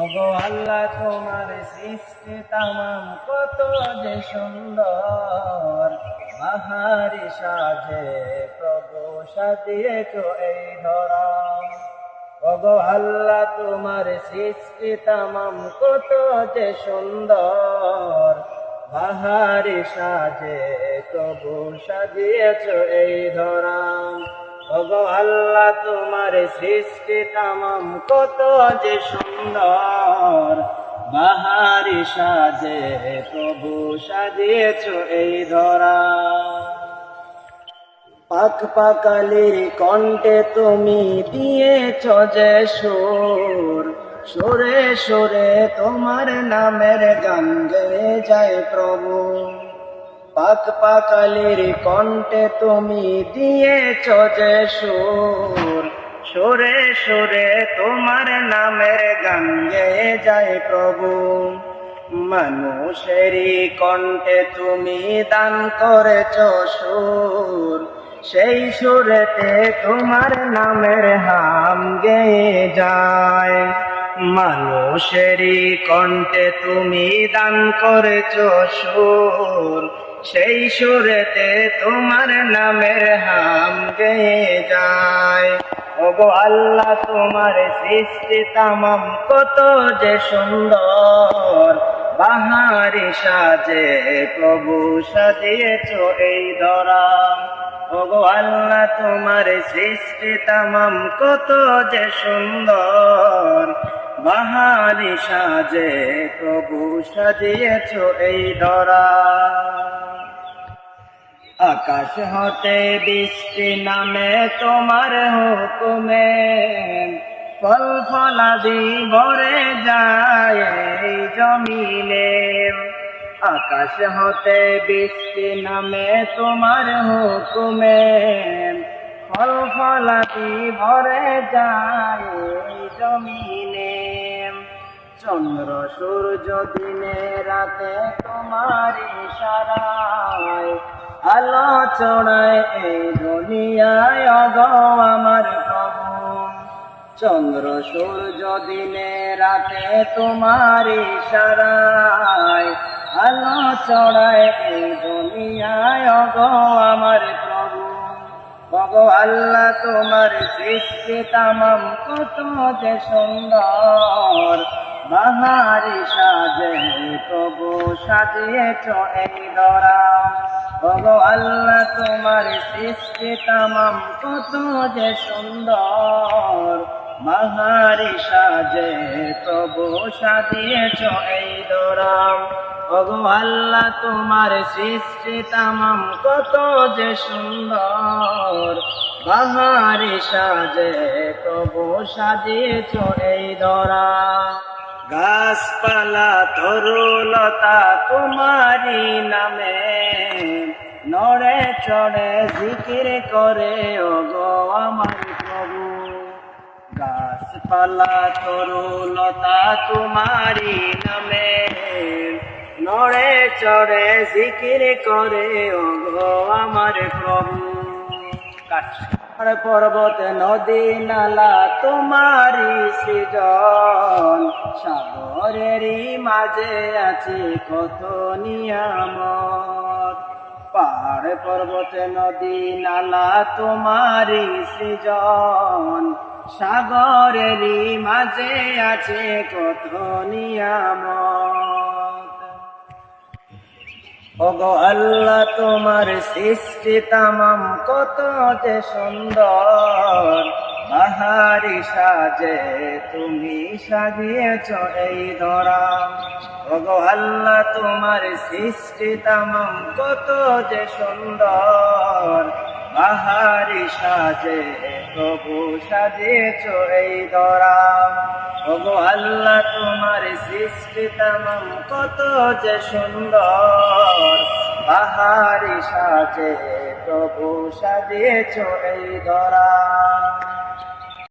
ওগো আল্লাহ, তোমার সৃষ্টি তামাম কত যে সুন্দর। বাহারি সাজে প্রভু সাজিয়েছ এই ধরা ওগো আল্লাহ, তোমার সৃষ্টি তামাম কত যে সুন্দর। বাহারি সাজে প্রভু সাজিয়েছ এই ধরা ওগো আল্লাহ, তোমার সৃষ্টি তামাম কত যে সুন্দর। বাহারি সাজে প্রভু সাজিয়েছ এই ধরা। পাক পাকালির কণ্ঠে তুমি দিয়েছ যে সুর। সুরে সুরে তোমার নামের গান গেয়ে যায় প্রভু। পাক পাকালির কণ্ঠে তুমি দিয়েছ যে সুর। সুরে সুরে তোমার নামের গান গেয়ে যায় প্রভু। মানুষেরই কণ্ঠে তুমি দান করেছ সুর। সেই সুরেতে তোমার নামের হাম গেয়ে যায়। মানুষেরই কণ্ঠে তুমি দান করেছ সুর। সেই সুরেতে তোমার নামের হাম গেয়ে যায়। ওগো আল্লাহ, তোমার সৃষ্টি তামাম কত যে সুন্দর। বাহারি সাজে প্রভু সাজিয়েছ এই ধরা। ওগো আল্লাহ, তোমার সৃষ্টি তামাম কত যে সুন্দর। বাহারি সাজে প্রভু সাজিয়েছ এই ধরা। আকাশ হতে বৃষ্টি নামে তোমার হুকুমে, ফল ফলাদি ভরে যায় জমিলে আকাশ হতে বৃষ্টি নামে তোমার হুকুমে ফল ফলাদি ভরে যায় জমিনে। চন্দ্র সূর্য দিনে রাতে তোমার ইশারায় আলো চড়ায় এই দুনিয়ায় অগ আমার প্রভু। চন্দ্র সূর্য দিনে রাতে তোমার ইশারায় আলো চড়ায় এই দুনিয়ায় অগ আমার প্রভু আল্লাহ তোমার সৃষ্টি তামাম কত যে সুন্দর। বাহারি সাজে প্রভু সাজিয়েছ এই ধরা। ভগ আল্লাহ তোমার সৃষ্টি তামাম কত যে সুন্দর। বাহারি সাজে প্রভু সাজিয়েছ এই ধরা। ওগো আল্লাহ, তোমার সৃষ্টি তামাম কত যে সুন্দর। বাহারি সাজে প্রভু সাজিয়েছ এই ধরা। গাছপালা, তরুলতা তোমারি নামে। নড়ে চড়ে জিকির করে ওগো আমার প্রভু। গাছপালা, তরুলতা তোমারি নামে। নড়ে চড়ে, জিকির করে, ওগো আমার প্রভু। পর্বত, নদী, নালা তোমারি সৃজন। সাগরেরই মাঝে আছে, কত নিয়ামত। পাহাড় পর্বত, নদী, নালা তোমারি সৃজন। সাগরেরই মাঝে আছে কত নিয়ামত। আল্লাহ, তোমার সৃষ্টি তামাম কত যে সুন্দর। বাহারি সাজে তুমি সাজিয়েছ এই ধরা। ওগো আল্লাহ, তোমার সৃষ্টি তামাম কত যে সুন্দর। বাহারি সাজে, প্রভু সাজে এই ধরা ওগো আল্লাহ তোমার সৃষ্টি তামাম কত যে সুন্দর। বাহারি সাজে, প্রভু সাজে এই ধরা